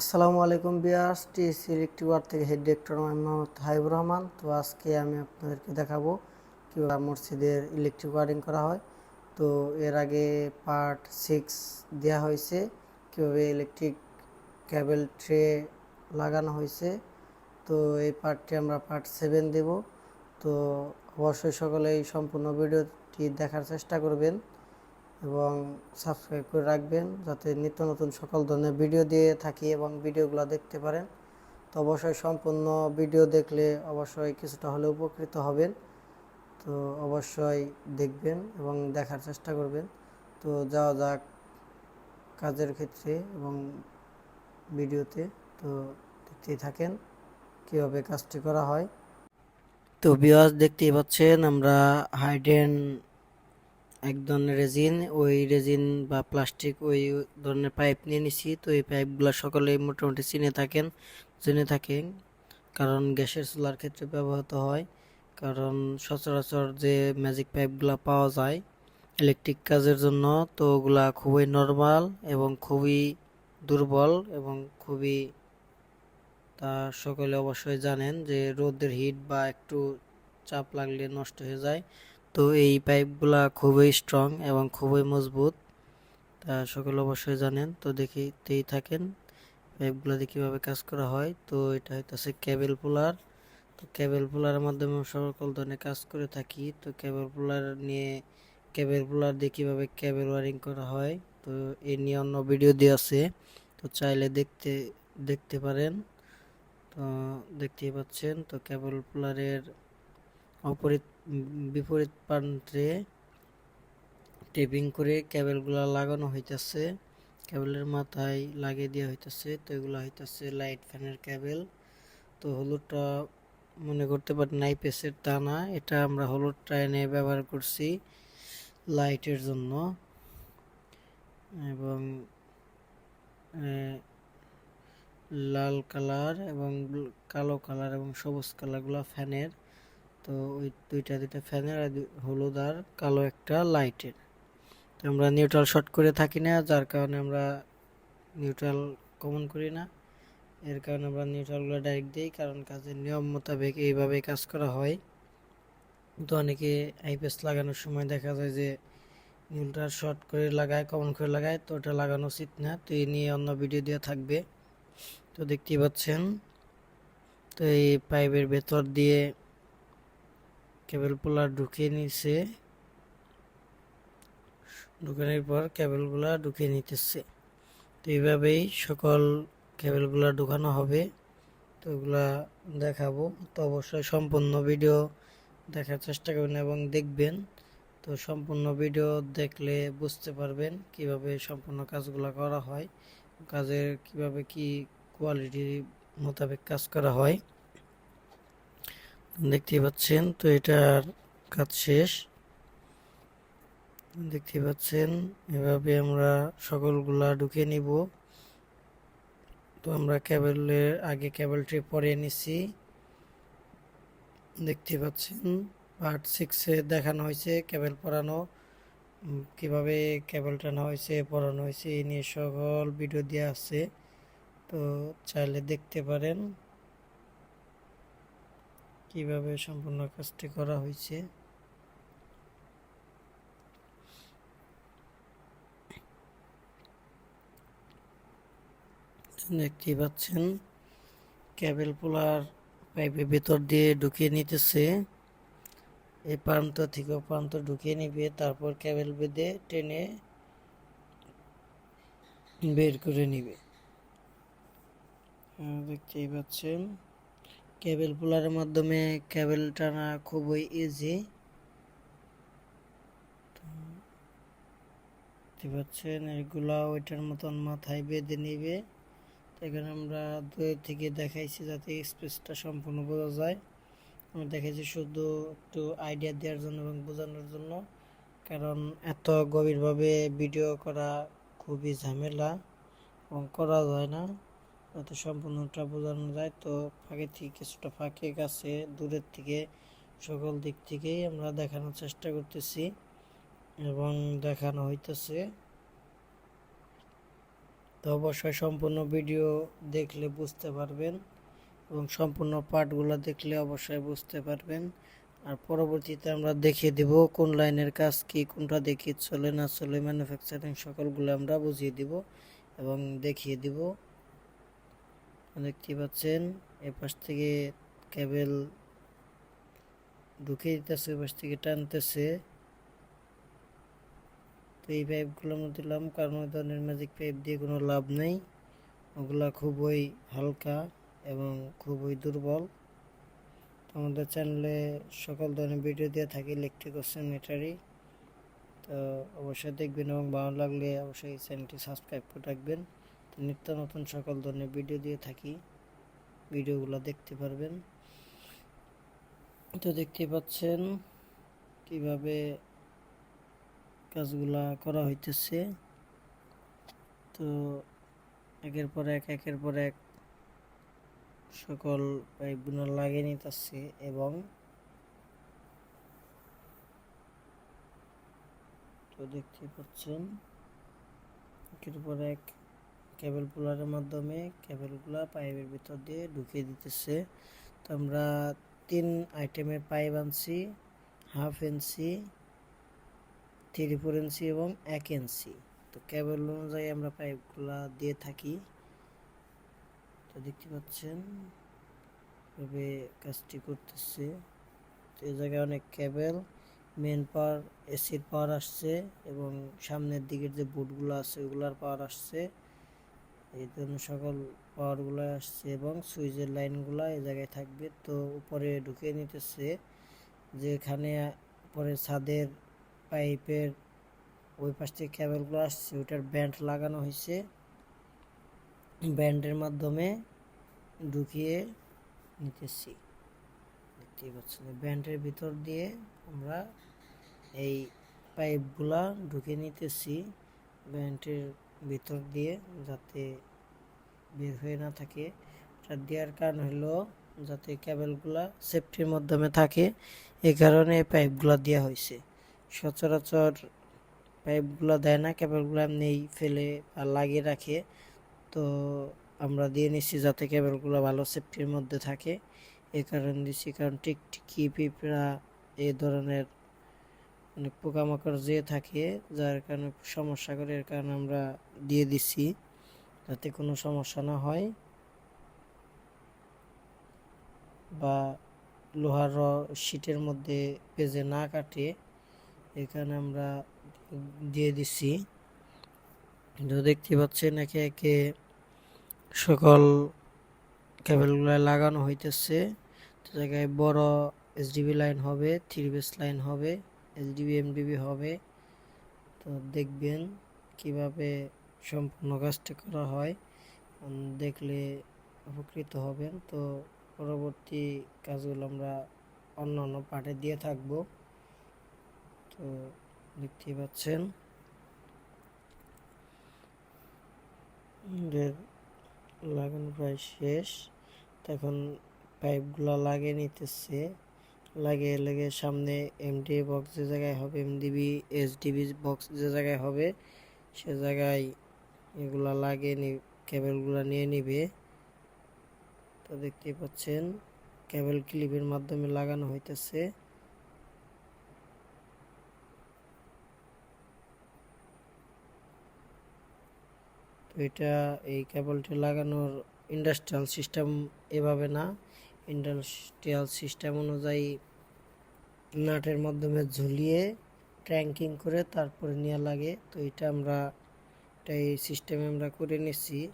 আসসালামু আলাইকুম বিয়াস টিএসসি ইলেকট্রিক ওয়ার থেকে হেড ডিরেক্টর মোহাম্মদ হাইবুর রহমান। তো আজকে আমি আপনাদেরকে দেখাবো কীভাবে মসজিদের ইলেকট্রিক ওয়ারিং করা হয়। তো এর আগে পার্ট সিক্স দেওয়া হয়েছে, কীভাবে ইলেকট্রিক ক্যাবেল ট্রে লাগানো হয়েছে। তো এই পার্টটি আমরা পার্ট সেভেন দেব। তো অবশ্যই সকলে এই সম্পূর্ণ ভিডিওটি দেখার চেষ্টা করবেন। এবং সাবস্ক্রাইব করে রাখবেন যাতে নিত্য নতুন সকল ধরনের ভিডিও দিয়ে থাকি এবং ভিডিওগুলো দেখতে পারেন। তো অবশ্যই সম্পূর্ণ ভিডিও দেখলে অবশ্যই কিছুটা হলে উপকৃত হবেন। তো অবশ্যই দেখবেন এবং দেখার চেষ্টা করবেন। তো যাওয়া যাক কাজের ক্ষেত্রে এবং ভিডিওতে তো। দেখতেই থাকেন কীভাবে কাজটি করা হয়। তো বিয়াস দেখতেই পাচ্ছেন আমরা হাইডেন এক ধরনের রেজিন ওই রেজিন বা প্লাস্টিক ওই ধরনের পাইপ নিয়ে নিছি। তো এই পাইপগুলো সকলেই মোটামুটি চিনে থাকেন, জেনে থাকেন। কারণ গ্যাসের চুলার ক্ষেত্রে ব্যবহৃত হয়। কারণ সচরাচর যে ম্যাজিক পাইপগুলো পাওয়া যায় ইলেকট্রিক কাজের জন্য, তো ওগুলা খুবই নর্মাল এবং খুবই দুর্বল এবং খুবই তা সকলে অবশ্যই জানেন যে রোদের হিট বা একটু চাপ লাগলে নষ্ট হয়ে যায়। তো এই পাইপগুলা খুবই স্ট্রং এবং খুবই মজবুত। তা সকলে অবশ্যই জানেন, তো দেখিতেই থাকেন পাইপগুলো দিয়ে কীভাবে কাজ করা হয়। তো এটা হইতেছে কেবল পুলার তো কেবল পুলারের মাধ্যমে সকল ধরনের কাজ করে থাকি। তো কেবল পুলার নিয়ে কেবল পুলার দিয়ে কীভাবে কেবল ওয়ারিং করা হয়, তো এ নিয়ে অন্য ভিডিও দিয়ে আছে। তো চাইলে দেখতে দেখতে পারেন। তো দেখতেই পাচ্ছেন, তো কেবল পুলারের অপরিত বিপরীত প্রান্তে টেপিং করে কেবলগুলো লাগানো হইতেছে। কেবলের মাথায় লাগিয়ে দেওয়া হইতেছে, তো এগুলো হইতেছে লাইট ফ্যানের কেবল তো হলুদটা মনে করতে পারেন নাইপেসের তা না এটা আমরা হলুদটা এনে ব্যবহার করছি লাইটের জন্য। এবং লাল কালার এবং কালো কালার এবং সবুজ কালারগুলো ফ্যানের। তো ওই দুইটা দুইটা ফ্যানের আর হলুদ আর কালো একটা লাইটের। তো আমরা নিউট্রাল শর্ট করে থাকি না, যার কারণে আমরা নিউট্রাল কমন করি না। এর কারণে আমরা নিউট্রালগুলো ডাইরেক্ট দিই, কারণ কাজের নিয়ম মোতাবেক এইভাবে কাজ করা হয়। তো অনেকে আইপিএস লাগানোর সময় দেখা যায় যে নিউট্রাল শর্ট করে লাগায় কমন করে লাগায়, তো ওটা লাগানো উচিত না। তো এই নিয়ে অন্য ভিডিও দেওয়া থাকবে। তো দেখতেই পাচ্ছেন। তো এই পাইপের ভেতর দিয়ে কেবল পোলার ঢুকিয়ে নিছে। ঢুকানোর পর কেবলগুলা ঢুকিয়ে নিতেছে। তো এইভাবেই সকল কেবলগুলা ঢুকানো হবে। তো ওগুলা দেখাবো। তো অবশ্যই সম্পূর্ণ ভিডিও দেখার চেষ্টা করবেন এবং দেখবেন। তো সম্পূর্ণ ভিডিও দেখলে বুঝতে পারবেন কীভাবে সম্পূর্ণ কাজগুলো করা হয়, কাজের কীভাবে কি কোয়ালিটি মোতাবেক কাজ করা হয়। দেখতে পাচ্ছেন, তো এটার কাজ শেষ। দেখতে পাচ্ছেন, এভাবে আমরা সকলগুলা ঢুকে নিব। তো আমরা কেবলের আগে কেবলটি পরে নিছি। দেখতে পাচ্ছেন, পার্ট সিক্সে দেখানো হয়েছে কেবল পরানো। কীভাবে কেবল টানা হয়েছে, পরানো হয়েছে, এই নিয়ে সকল ভিডিও দেওয়া আছে। তো চাইলে দেখতে পারেন। কীভাবে সম্পূর্ণ কাজটি করা হয়েছে? দেখতেই পাচ্ছেন, ক্যাবেল পোলার পাইপের ভেতর দিয়ে ঢুকিয়ে নিতেছে। এই প্রান্ত থেকে প্রান্ত ঢুকিয়ে নিবে, তারপর ক্যাবেল বেঁধে টেনে বের করে নিবে। দেখতেই পাচ্ছেন কেবল পুলারের মাধ্যমে কেবল টানা খুবই ইজি পাচ্ছেন, এগুলা ওইটার মতন মাথায় বেঁধে নিবে। এখানে আমরা দুই থেকে দেখাইছি যাতে স্পেসটা সম্পূর্ণ বোঝা যায়। আমি দেখাইছি শুধু একটু আইডিয়া দেওয়ার জন্য এবং বোঝানোর জন্য। কারণ এত গভীরভাবে ভিডিও করা খুবই ঝামেলা এবং করা যায় না। যাতে সম্পূর্ণটা বোঝানো যায় তো ফাঁকে থেকে কিছুটা ফাঁকে কাছে দূরের থেকে, সকল দিক থেকেই আমরা দেখানোর চেষ্টা করতেছি এবং দেখানো হইতেছে। তো অবশ্যই সম্পূর্ণ ভিডিও দেখলে বুঝতে পারবেন এবং সম্পূর্ণ পার্টগুলো দেখলে অবশ্যই বুঝতে পারবেন। আর পরবর্তীতে আমরা দেখিয়ে দিব কোন লাইনের কাজ কি, কোনটা দেখি চলে না চলে ম্যানুফ্যাকচারিং সকলগুলো আমরা বুঝিয়ে দিব এবং দেখিয়ে দিব। দেখতে পাচ্ছেন এ পাশ থেকে কেবেল ঢুকে দিতেছে ওই পাশ থেকে টানতেছে। তো এই পাইপগুলো আমরা দিলাম কারণ ওই ধরনের ম্যাজিক পাইপ দিয়ে কোনো লাভ নেই। ওগুলা খুবই হালকা এবং খুবই দুর্বল। তো আমাদের চ্যানেলে সকল ধরনের ভিডিও দিয়ে থাকি ইলেকট্রিক ও স্যানিটারি তো অবশ্যই দেখবেন এবং ভালো লাগলে অবশ্যই চ্যানেলটি সাবস্ক্রাইব করে রাখবেন। নিত্য নতুন সকল ধরনের ভিডিও দিয়ে থাকি। ভিডিওগুলো দেখতে পারবেন। তো দেখতে পাচ্ছেন কীভাবে কাজগুলা করা হইতেছে। তো একের পর এক, একের পর এক সকল পাইপগুলো লাগিয়ে নিতেছে এবং তো দেখতে পাচ্ছেন একের পর এক কেবল পুলারের মাধ্যমে কেবলগুলা পাইপের ভিতর দিয়ে ঢুকিয়ে দিতেছে। তো আমরা তিন আইটেমের পাইপ আনছি, half inch, three four inch এবং এক ইঞ্চি। তো কেবল অনুযায়ী আমরা পাইপগুলা দিয়ে থাকি। তো দেখতে পাচ্ছেন এভাবে কাজটি করতেছে। তো এই জায়গায় অনেক কেবল মেন পাওয়ার এসির পাওয়ার আসছে এবং সামনের দিকের যে বুটগুলো আছে ওগুলার পাওয়ার আসছে। এই জন্য সকল পাওয়ারগুলো আসছে এবং সুইচের লাইনগুলো এই জায়গায় থাকবে। তো উপরে ঢুকিয়ে নিতেছে যেখানে পরে ছাদের পাইপের ওই পাশ থেকে কেবলগুলো আসছে ওটার ব্যান্ড লাগানো হয়েছে। ব্যান্ডের মাধ্যমে ঢুকিয়ে নিতেছি। দেখতেই পাচ্ছেন ব্যান্ডের ভিতর দিয়ে আমরা এই পাইপগুলা ঢুকে নিতেছি। ব্যান্ডের ভিতর দিয়ে যাতে বের হয়ে না থাকে। এটা দেওয়ার কারণ হলো যাতে কেবলগুলা সেফটির মাধ্যমে থাকে। এই কারণে এই পাইপগুলা দেওয়া হয়েছে। সচরাচর পাইপগুলো দেয় না, কেবলগুলো এমনি ফেলে আর লাগিয়ে রাখে। তো আমরা দিয়ে নিচ্ছি যাতে কেবলগুলো ভালো সেফটির মধ্যে থাকে। এই কারণে দিচ্ছি কারণ টিকটিকি পিঁপড়া এই ধরনের অনেক পোকামাকড় যেয়ে থাকে, যার কারণে সমস্যা করে, এর কারণে আমরা দিয়ে দিচ্ছি যাতে কোনো সমস্যা না হয় বা লোহার শিটের মধ্যে পেজে না কাটে এখানে আমরা দিয়ে দিচ্ছি। কিন্তু দেখতে পাচ্ছেন একে একে সকল কেবলগুলো লাগানো হইতেছে। জায়গায় বড় এসডিবি লাইন হবে থ্রি বেস লাইন হবে। এসডিবি এমডিবি হবে। তো দেখবেন কীভাবে সম্পূর্ণ কাজটা করা হয়। দেখলে উপকৃত হবেন। তো পরবর্তী কাজগুলো আমরা অন্য অন্য পার্টে দিয়ে থাকব। তো দেখতেই পাচ্ছেন। লাগানো প্রায় শেষ। তখন পাইপগুলো লাগিয়ে নিতেছে। লাগিয়ে লেগে সামনে এমডি বক্স যে জায়গায় হবে এমডিবি এসডিবি বক্স যে জায়গায় হবে, সে জায়গায় এগুলা লাগিয়ে নি কেবলগুলো নিয়ে নিবে। তো দেখতেই পাচ্ছেন কেবল ক্লিপের মাধ্যমে লাগানো হইতেছে। এটা এই কেবলটি লাগানোর ইন্ডাস্ট্রিয়াল সিস্টেম এভাবে না। ইন্ডাস্ট্রিয়াল সিস্টেম অনুযায়ী নাটের মাধ্যমে ঝুলিয়ে ট্র্যাঙ্কিং করে তারপরে নেওয়া লাগে। তো এটা আমরা, এটা এই সিস্টেমে আমরা করে নিচ্ছি।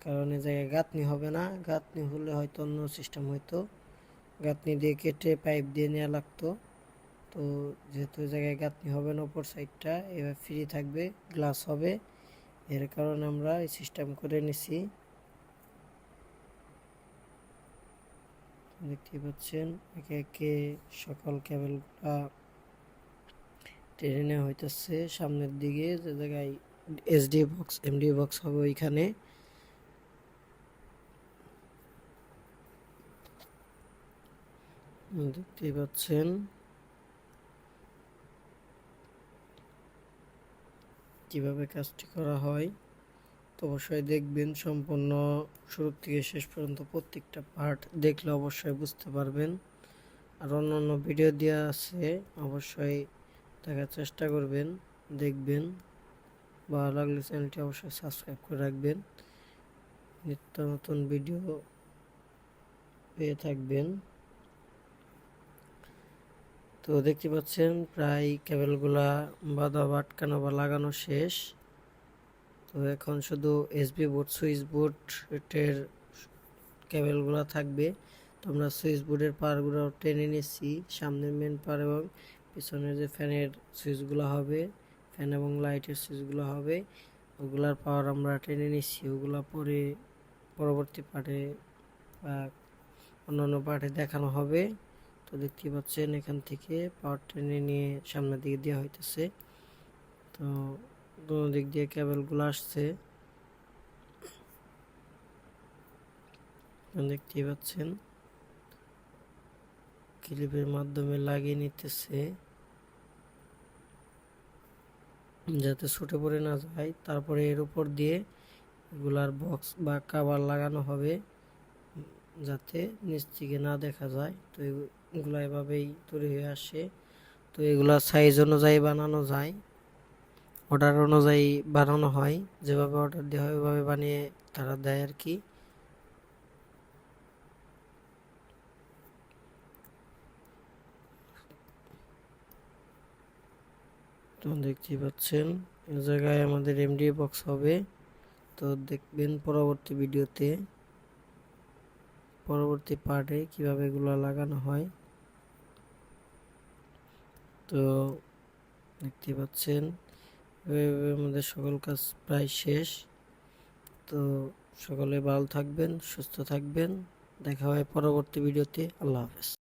কারণ এ জায়গায় গাঁথনি হবে না। গাঁথনি হলে হয়তো অন্য সিস্টেম হয়তো গাঁথনি দিয়ে কেটে পাইপ দিয়ে নেওয়া লাগতো। তো যেহেতু জায়গায় গাঁথনি হবে না ওপর সাইডটা, এবার ফ্রি থাকবে, গ্লাস হবে। এর কারণে আমরা এই সিস্টেম করে নিছি দেখতে পাচ্ছেন, একে একে সকল কেবলগুলা টেনে নেওয়া হইতেছে। সামনের দিকে যে জায়গায় এসডি বক্স এমডি বক্স হবে ওইখানে। দেখতেই পাচ্ছেন। কীভাবে কাজটি করা হয়? অবশ্যই দেখবেন সম্পূর্ণ শুরু থেকে শেষ পর্যন্ত প্রত্যেকটা পার্ট দেখলে অবশ্যই বুঝতে পারবেন। আর অন্য অন্য ভিডিও দেওয়া আছে, অবশ্যই দেখার চেষ্টা করবেন, দেখবেন। ভালো লাগলে চ্যানেলটি অবশ্যই সাবস্ক্রাইব করে রাখবেন। নিত্য নতুন ভিডিও পেয়ে থাকবেন। তো দেখতে পাচ্ছেন, প্রায় কেবলগুলা বাঁধা আটকানো বা লাগানো শেষ। তো এখন শুধু এসবি বোর্ড সুইচ বোর্ডের কেবলগুলো থাকবে। তো আমরা সুইচ বোর্ডের পারগুলো টেনে নিচ্ছি, সামনের মেন পার এবং পিছনের যে ফ্যানের সুইচগুলো হবে ফ্যান এবং লাইটের সুইচগুলো হবে, ওগুলার পাওয়ার আমরা টেনে নিচ্ছি। ওগুলো পরে পরবর্তী পার্টে বা অন্যান্য পার্টে দেখানো হবে। তো দেখতে পাচ্ছেন এখান থেকে পাওয়ার টেনে নিয়ে সামনের দিকে দেওয়া হইতেছে। তো দোনো দিক দিয়ে কেবলগুলো আসছে দেখতেই পাচ্ছেন ক্লিপের মাধ্যমে লাগিয়ে নিতেছে। যাতে ছুটে পড়ে না যায়, তারপরে এর উপর দিয়ে এগুলার বক্স বা কাবার লাগানো হবে, যাতে নিচ থেকে না দেখা যায়। তো এগুলো এভাবেই তৈরি হয়ে আসে। তো এগুলা সাইজ অনুযায়ী বানানো যায়। অর্ডার অনুযায়ী বানানো হয়। যেভাবে অর্ডার দেওয়া হয়, ওইভাবে বানিয়ে তারা দেয় আর কি। তো দেখতেই পাচ্ছেন, এ জায়গায় আমাদের এমডি বক্স হবে। তো দেখবেন পরবর্তী ভিডিওতে, পরবর্তী পার্টে কীভাবে এগুলো লাগানো হয়। তো দেখতে পাচ্ছেন আমাদের সকল কাজ প্রায় শেষ। তো সকলে ভালো থাকবেন, সুস্থ থাকবেন। দেখা হয় পরবর্তী ভিডিওতে। আল্লাহ হাফেজ।